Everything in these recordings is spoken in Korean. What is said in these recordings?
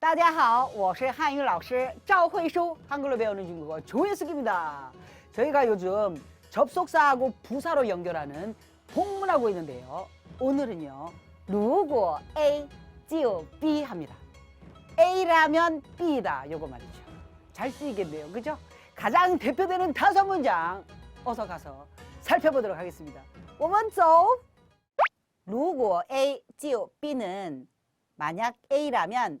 大家好，我是汉语老师赵慧舒， 한글로 배우는 중국어 조혜숙입니다. 저희가 요즘 접속사하고 부사로 연결하는 복문하고 있는데요. 오늘은요, 如果 A 就 B 합니다. A라면 B다, 요거 말이죠. 잘 쓰이겠네요, 그죠? 가장 대표되는 다섯 문장 어서 가서 살펴보도록 하겠습니다. 我们走.如果 A 就 B는 만약 A라면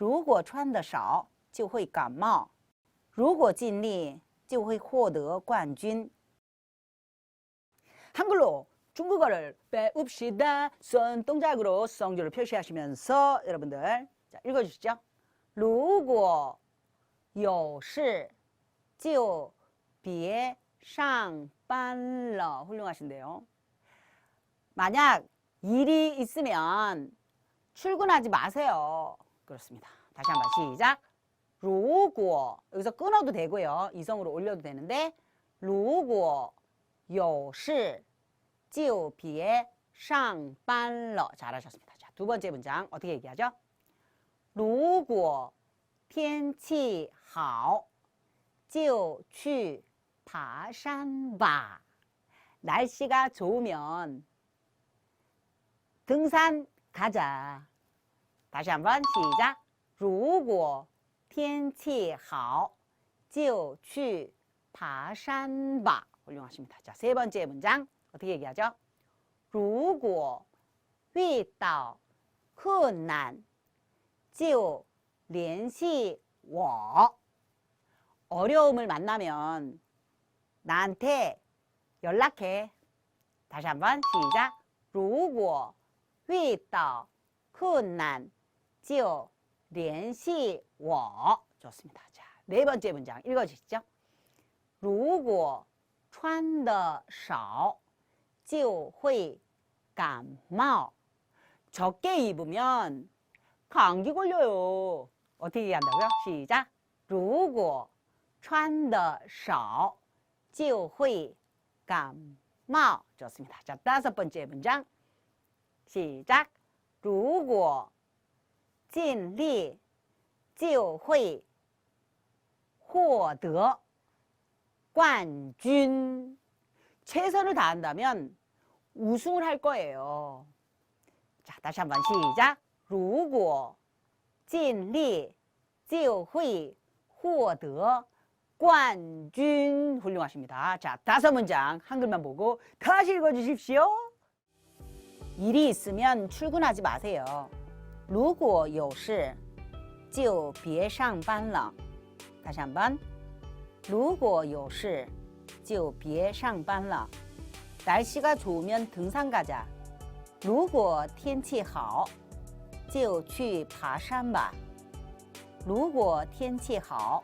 如果穿的少就会感冒如果尽力就会获得冠军 한글로 중국어를 배웁시다. 손동작으로 성조를 표시하시면서 여러분들 자, 읽어주시죠. 如果有事就别上班了. 훌륭하신데요. 만약 일이 있으면 출근하지 마세요. 그렇습니다. 다시 한번 시작. 如果 여기서 끊어도 되고요. 이성으로 올려도 되는데 如果有事就别上班了. 잘하셨습니다. 자, 두 번째 문장 어떻게 얘기하죠? 如果天气好就去爬山吧. 날씨가 좋으면 등산 가자. 다시 한번 시작. 如果天气好就去爬山吧. 훌륭하십니다. 자, 세 번째 문장 어떻게 얘기하죠? 如果遇到困难就联系我. 어려움을 만나면 나한테 연락해. 다시 한번 시작. 如果遇到困难就 联系我. 좋습니다. 자, 네 번째 문장 읽어주시죠. 如果穿的少就会感冒. 적게 입으면 감기 걸려요. 어떻게 얘기한다고요? 시작. 如果穿的少就会感冒. 좋습니다. 자, 다섯 번째 문장. 시작. 如果 尽力就会获得冠军. 최선을 다한다면 우승을 할 거예요. 자, 다시 한번 시작. 如果尽力就会获得冠军. 훌륭하십니다. 자, 다섯 문장 한글만 보고 다시 읽어 주십시오. 일이 있으면 출근하지 마세요. 如果有事就别上班了. 다시 한번. 如果有事就别上班了. 날씨가 좋으면 등산 가자. 如果天气好就去爬山吧.如果天气好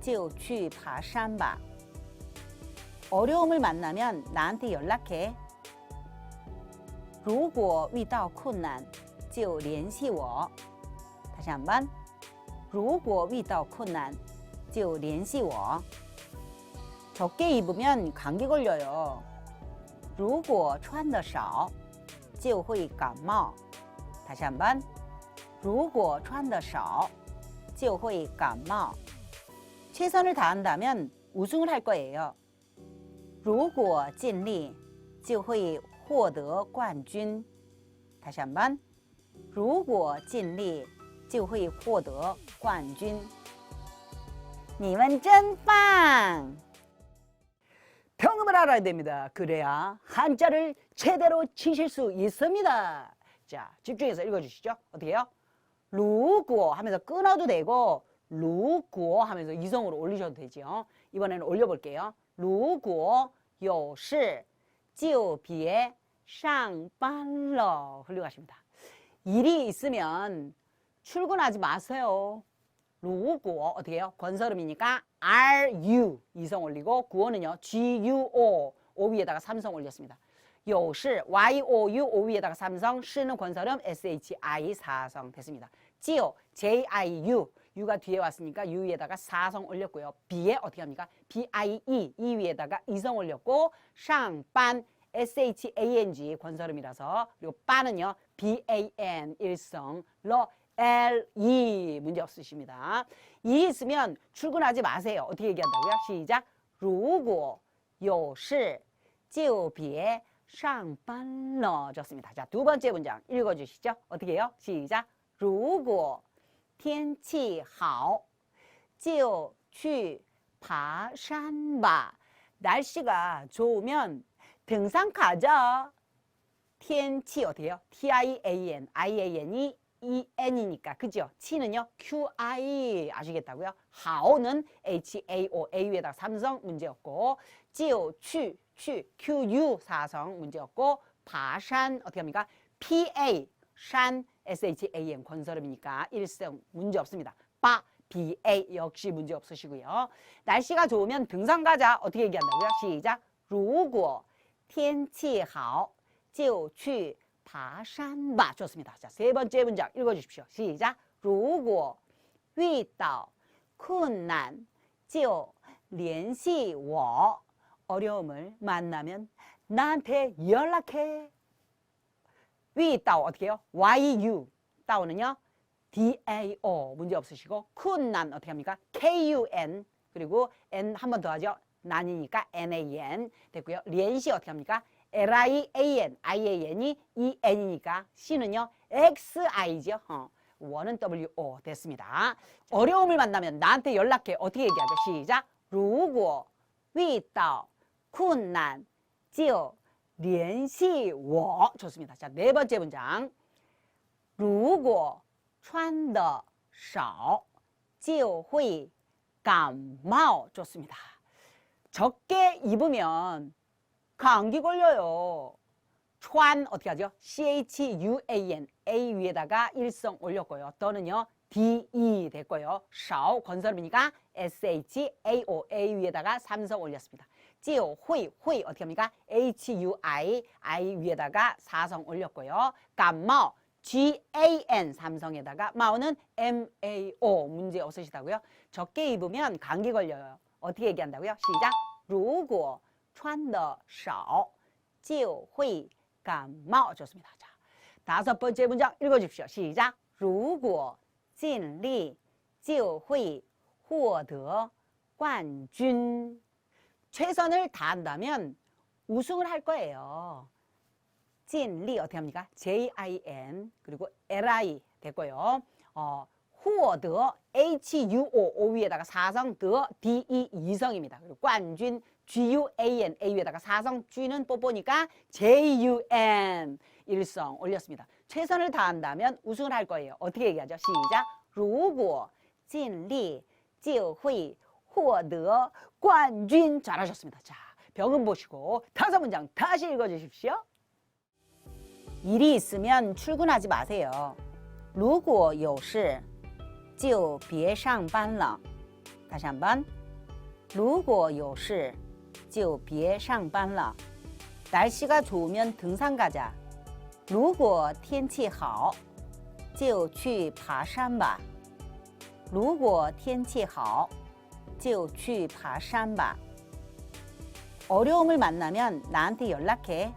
就去爬山吧. 어려움을 만나면 나한테 연락해. 如果遇到困难 就联系我. 다시 한번. 如果遇到困难就联系我. 적게 입으면 감기 걸려요. 如果穿的少就会感冒. 다시 한번. 如果穿的少就会感冒. 최선을 다한다면 우승을 할 거예요. 如果尽力就会获得冠军. 다시 한번. 如果尽力就会获得冠军.你们真棒! 평음을 알아야 됩니다. 그래야 한자를 제대로 치실 수 있습니다. 자, 집중해서 읽어주시죠. 어떻게 해요? 如果 하면서 끊어도 되고 如果 하면서 이성으로 올리셔도 되죠. 이번에는 올려볼게요. 如果有事就别上班了. 훌륭하십니다. 일이 있으면 출근하지 마세요. 로고 어, 어떻게 해요 건설음이니까 RU 이성 올리고 구어는요 GUO 오 위에다가 삼성 올렸습니다. 요시 YOU 오 위에다가 삼성 시는 건설음 SHI 사성 됐습니다. 지오 JIU U가 뒤에 왔으니까 U 위에다가 사성 올렸고요. B에 어떻게 합니까? BIE e 이 위에다가 이성 올렸고 상반 SHANG 건설음이라서 그리고 빠는요 BAN 일성 러 LE 문제 없으십니다. 이 있으면 출근하지 마세요. 어떻게 얘기한다고요? 시작. 如果有事就别上班了. 좋습니다. 자, 두 번째 문장 읽어 주시죠. 어떻게 해요? 시작. 如果天气好就去爬山吧. 날씨가 좋으면 등산 가자. TNT 어때요? T-I-A-N, I-A-N이 E-N이니까 그죠? T는요 Q-I 아시겠다고요? 하오는 H-A-O, A에다가 삼성 문제였고 지오, 취, 취, Q-U 사성 문제였고 바산 어떻게 합니까? P-A, 산, S-H-A-N 건설음이니까 일성 문제 없습니다. 바, B-A 역시 문제 없으시고요. 날씨가 좋으면 등산 가자 어떻게 얘기한다고요? 시작! 如果天气好就去爬山吧. 좋습니다. 자, 세 번째 문장 읽어 주십시오. 시작. 如果遇到困难就联系我. 어려움을 만나면 나한테 연락해. 遇到 어떻게 해요? YU. 따오는요. DAO 문제 없으시고 쿤난 어떻게 합니까? KUN 그리고 N 한 번 더 하죠. 난이니까 NAN 됐고요.联시 어떻게 합니까? L-I-A-N, I-A-N이 E-N이니까 C는요, X-I죠. 어, 원은 W-O 됐습니다. 어려움을 만나면 나한테 연락해. 어떻게 얘기하죠? 시작. 如果遇到困难就联系我. 좋습니다. 자, 네 번째 문장. 如果穿的少就会感冒. 좋습니다. 적게 입으면 감기 걸려요. 촨 어떻게 하죠? C-H-U-A-N A 위에다가 일성 올렸고요. 또는요 D-E 됐고요. 샤오 건설이니까 S-H-A-O A 위에다가 삼성 올렸습니다. 지오 휘, 휘 어떻게 합니까? H-U-I I 위에다가 사성 올렸고요. 감마오 G-A-N 삼성에다가 마오는 M-A-O 문제 없으시다고요? 적게 입으면 감기 걸려요. 어떻게 얘기한다고요? 시작. 如果穿的少就会感冒 좋습니다. 자, 다섯 번째 문장 읽어 주십시오. 시작. 如果尽力就会获得冠军. 최선을 다한다면 우승을 할 거예요. 尽力 어떻게 합니까? J-I-N 그리고 L-I 됐고요. 어, 获得 H-U-O O 위에다가 사성 더 D-E 이성입니다. 그리고冠军 G-U-A-N A 위에다가 사성 G는 뽀뽀니까 J-U-N 일성 올렸습니다. 최선을 다한다면 우승을 할 거예요. 어떻게 얘기하죠? 시작. 如果尽力就会获得冠军 잘하셨습니다. 자, 병은 보시고 다섯 문장 다시 읽어 주십시오. 일이 있으면 출근하지 마세요. 如果有事 就别上班了. 다시 한번. 如果有事就别上班了. 날씨가 좋으면 등산 가자. 如果天气好就去爬山吧.如果天气好就去爬山吧. 어려움을 만나면 나한테 연락해.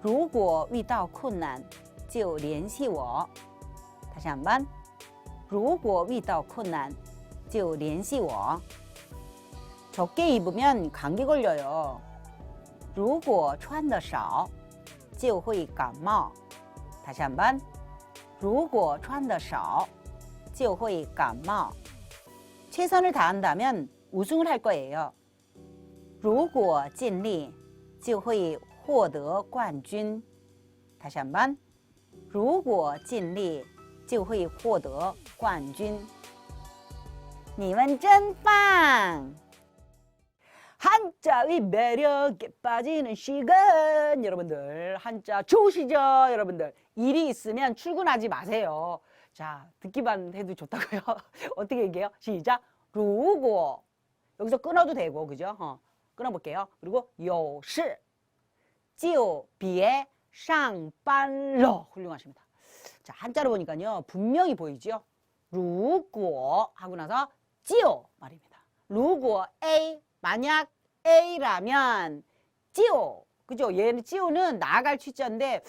如果遇到困难就联系我. 다시 한번. 如果遇到困难就联系我. 적게 입으면 감기 걸려요. 如果穿的少就会感冒. 다시 한번. 如果穿的少就会感冒. 최선을 다한다면 우승을 할 거예요. 如果尽力就会获得冠军. 다시 한번. 如果尽力 就会获得冠军.你们真棒! 한자의 매력에 빠지는 시간 여러분들 한자 좋으시죠 여러분들 일이 있으면 출근하지 마세요 자, 듣기만 해도 좋다고요. 어떻게 얘기해요? 시작. 如果 여기서 끊어도 되고 그죠? 어, 끊어볼게요. 그리고 有事就别上班了 훌륭하십니다. 자, 한자로 보니까요. 분명히 보이죠? 루구어 하고 나서 지오 말입니다. 루구어 A 만약 A라면 지오 그죠? 얘는 지오는 나아갈 취자인데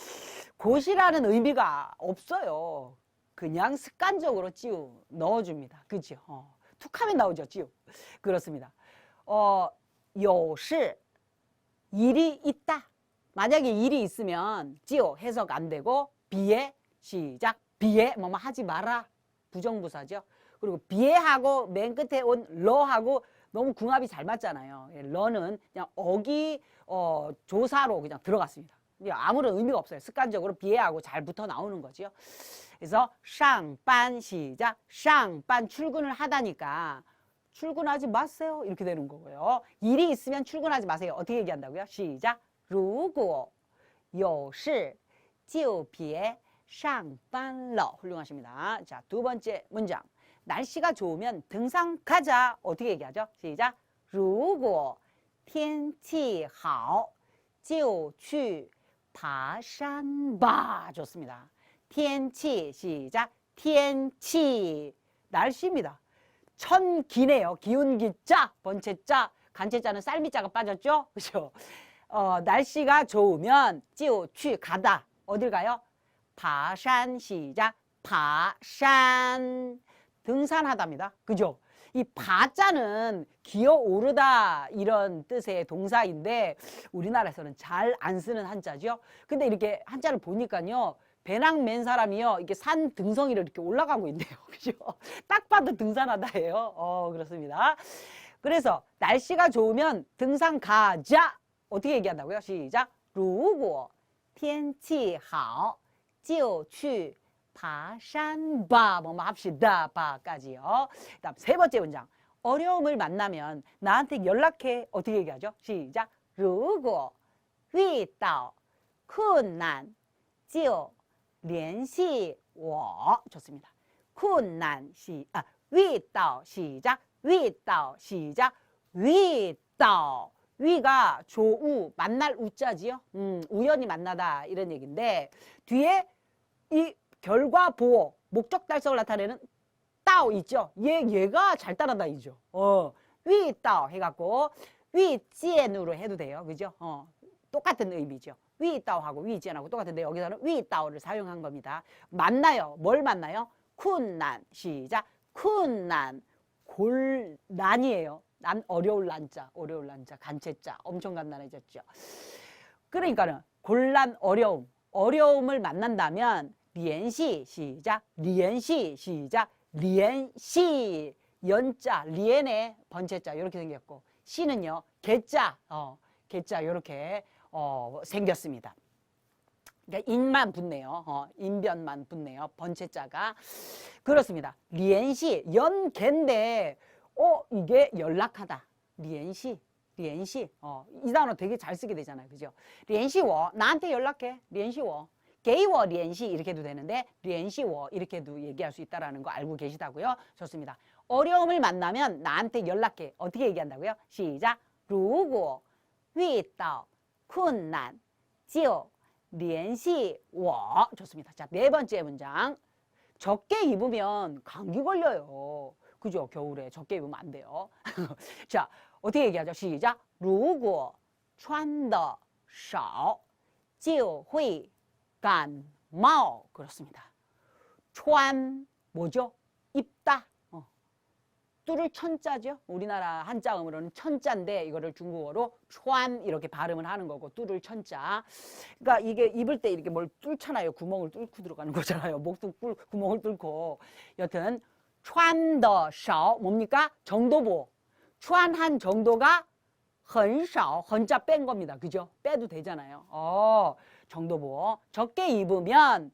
곳이라는 의미가 없어요. 그냥 습관적으로 지오 넣어줍니다. 그죠? 어, 툭하면 나오죠, 지오 그렇습니다. 어, 요시 일이 있다. 만약에 일이 있으면 지오 해석 안 되고 비에 시작 비에 뭐뭐 하지 마라 부정부사죠. 그리고 비에하고 맨 끝에 온 러하고 너무 궁합이 잘 맞잖아요. 예, 러는 그냥 어기 어, 조사로 그냥 들어갔습니다. 근데 아무런 의미가 없어요. 습관적으로 비에하고 잘 붙어 나오는 거죠. 그래서 상반 시작 상반 출근을 하다니까 출근하지 마세요. 이렇게 되는 거고요. 일이 있으면 출근하지 마세요. 어떻게 얘기한다고요? 시작. 如果有事就别 上班了. 훌륭하십니다. 자, 두 번째 문장. 날씨가 좋으면 등산 가자. 어떻게 얘기하죠? 시작. 如果天气好就去爬山吧. 좋습니다. 天气 시작. 天气 날씨입니다. 천기네요. 기운 기자, 번체자, 간체자는 쌀미자가 빠졌죠? 그죠? 어, 날씨가 좋으면 찌우취 가다. 어딜 가요? 파산 시작. 파산 등산하답니다. 그죠? 이 파자는 기어 오르다 이런 뜻의 동사인데 우리나라에서는 잘 안 쓰는 한자죠. 근데 이렇게 한자를 보니까요. 배낭 맨 사람이요. 이렇게 산 등성이를 이렇게 올라가고 있네요. 그죠? 딱 봐도 등산하다예요. 어, 그렇습니다. 그래서 날씨가 좋으면 등산 가자. 어떻게 얘기한다고요? 시작. 如果天气好 就去爬山吧. 뭐뭐 합시다. 바까지요. 그다음 세 번째 문장. 어려움을 만나면 나한테 연락해. 어떻게 얘기하죠? 시작. 如果遇到困难就联系我. 좋습니다. 困难 시, 아, 遇到 시작. 遇到 시작. 遇到 위가 조우 만날 우자지요. 음, 우연히 만나다 이런 얘기인데 뒤에 이 결과 보호 목적 달성을 나타내는 따오 있죠. 얘 얘가 잘 따라다니죠. 어, 위 따오 해 갖고 위지엔으로 해도 돼요. 그죠? 어, 똑같은 의미죠. 위 따오하고 위지엔하고 똑같은데 여기서는 위 따오를 사용한 겁니다. 만나요. 뭘 만나요? 쿤난 시작. 쿤난 골난이에요. 난 어려울 난자, 어려울 난자, 간체자 엄청 간단해졌죠. 그러니까는 곤란 어려움, 어려움을 만난다면 리엔시 시작, 리엔시 시작, 리엔시 연자, 리엔의 번체자 이렇게 생겼고 시는요 개자, 어, 개자 이렇게 어, 생겼습니다. 그러니까 인만 붙네요. 어, 인변만 붙네요. 번체자가 그렇습니다. 리엔시 연개인데 어 이게 연락하다. 리엔시 리엔시 어, 이 단어 되게 잘 쓰게 되잖아요. 그죠? 리엔시워 나한테 연락해. 리엔시워 게이워 리엔시 이렇게도 되는데 리엔시워 이렇게도 얘기할 수 있다라는 거 알고 계시다고요? 좋습니다. 어려움을 만나면 나한테 연락해. 어떻게 얘기한다고요? 시작. 如果 위더 쿤난 지오 리엔시워 좋습니다. 자, 네 번째 문장. 적게 입으면 감기 걸려요. 그죠? 겨울에 적게 입으면 안 돼요. 자, 어떻게 얘기하죠? 시작. 如果穿的少就会感冒. 그렇습니다. 穿 뭐죠? 입다. 어. 뚜를 천자죠. 우리나라 한자음으로는 천자인데 이거를 중국어로 穿 이렇게 발음을 하는 거고 뚜를 천자. 그러니까 이게 입을 때 이렇게 뭘 뚫잖아요. 구멍을 뚫고 들어가는 거잖아요. 목도 꿀, 구멍을 뚫고. 여튼 穿的少 뭡니까? 정도보. 穿한 정도가 很少, 헌자 뺀 겁니다. 그죠? 빼도 되잖아요. 어, 정도보. 적게 입으면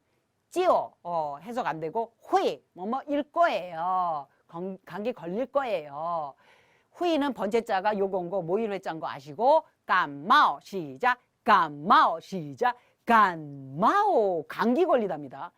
就 어, 해석 안 되고 会 뭐뭐일 거예요. 건- 감기 걸릴 거예요. 후이는 번째자가 요건 거 모일 회자인 거 아시고 감마오 시작 감마오 시작 감마오 감기 걸리답니다.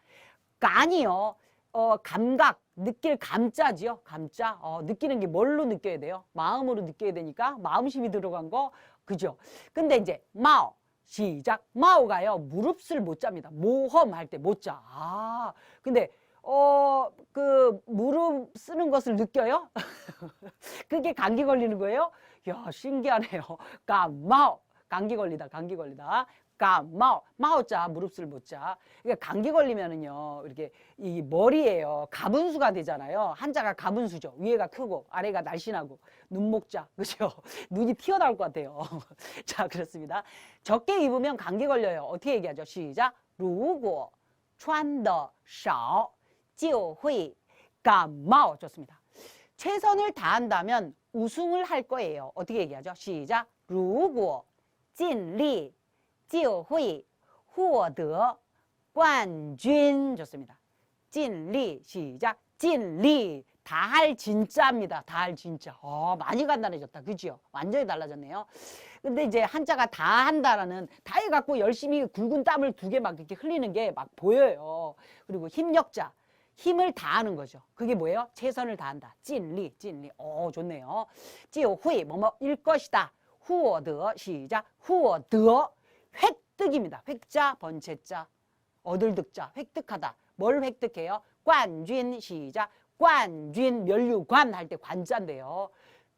간이요 어, 감각, 느낄 감자지요. 감자. 어, 느끼는 게 뭘로 느껴야 돼요? 마음으로 느껴야 되니까 마음심이 들어간 거 그죠? 근데 이제 마오 시작. 마오가요. 무릎을 못 잡니다. 모험 할 때 못 자. 아. 근데 어, 그 무릎 쓰는 것을 느껴요? 그게 감기 걸리는 거예요? 야, 신기하네요. 까마오. 감기 걸리다. 감기 걸리다. 까마오. 마오자 무릎을 못 자. 그러니까 감기 걸리면은요. 이렇게 이 머리에요. 가분수가 되잖아요. 한자가 가분수죠. 위에가 크고 아래가 날씬하고 눈목자. 그죠? 눈이 튀어나올 것 같아요. 자, 그렇습니다. 적게 입으면 감기 걸려요. 어떻게 얘기하죠? 시작. 如果穿的少就会感冒 좋습니다. 최선을 다한다면 우승을 할 거예요. 어떻게 얘기하죠? 시작. 如果尽力 就会 후어더 관준 좋습니다. 진리 시작 진리 다 할 진짜입니다. 다 할 진짜. 어, 많이 간단해졌다. 그죠? 완전히 달라졌네요. 근데 이제 한자가 다 한다라는 다 해갖고 열심히 굵은 땀을 두 개 막 이렇게 흘리는 게 막 보여요. 그리고 힘력자. 힘을 다하는 거죠. 그게 뭐예요? 최선을 다한다. 찐리, 찐리. 어 좋네요. 찌오후이 뭐뭐일 것이다. 후어드 시작. 후어드 획득입니다. 획자, 번체자, 얻을득자, 획득하다. 뭘 획득해요? 관쥔 시작. 관쥔 면류관 할 때 관자인데요.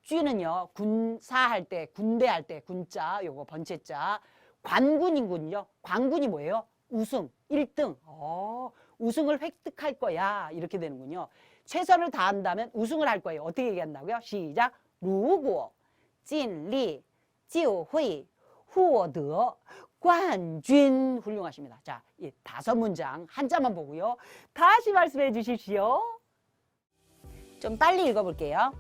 쥐는요 군사할 때 군대할 때 군자 요거 번체자 관군인군요 관군이 뭐예요 우승 일등 어, 우승을 획득할 거야 이렇게 되는군요 최선을 다한다면 우승을 할 거예요 어떻게 얘기한다고요 시작 루구 진리 지회후어더 冠军 훌륭하십니다. 자, 이 다섯 문장 한자만 보고요. 다시 말씀해 주십시오. 좀 빨리 읽어볼게요.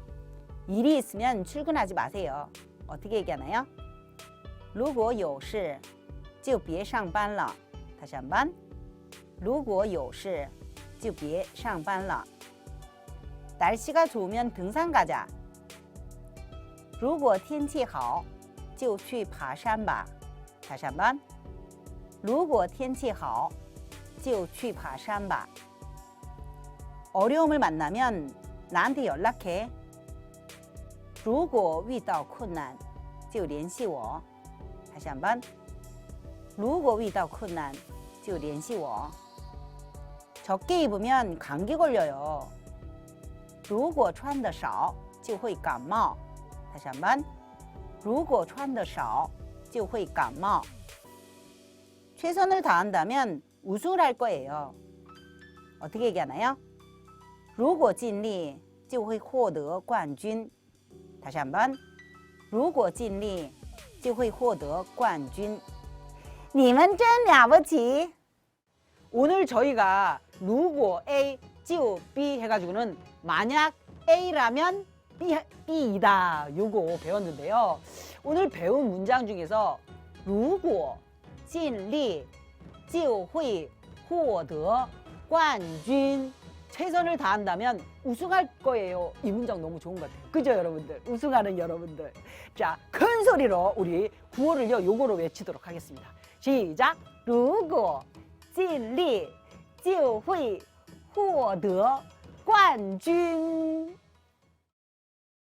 일이 있으면 출근하지 마세요. 어떻게 얘기하나요? 如果有事就别上班了. 다시 한 번. 如果有事就别上班了. 날씨가 좋으면 등산 가자. 如果天气好就去爬山吧. 다시 한 번. 如果天气好就去爬山吧. 어려움을 만나면 나한테 연락해. 如果遇到困难就联系我。다시 한 번. 如果遇到困难就联系我。 적게 입으면 감기 걸려요. 如果穿的少就会感冒。다시 한 번. 如果穿的少 就会感冒。 최선을 다한다면 우승을 할 거예요. 어떻게 얘기하나요? 如果尽力就会获得冠军。 다시 한 번. 如果尽力就会获得冠军。你们真了不起！ 오늘 저희가 루고 A, 지오 B 해가지고는 만약 A라면 B, B이다 요거 배웠는데요. 오늘 배운 문장 중에서 루고, 尽力就会获得冠军 최선을 다한다면 우승할 거예요. 이 문장 너무 좋은 것 같아요. 그죠, 여러분들? 우승하는 여러분들. 자, 큰 소리로 우리 구호를요, 요거로 외치도록 하겠습니다. 시작. 如果尽力就会获得冠军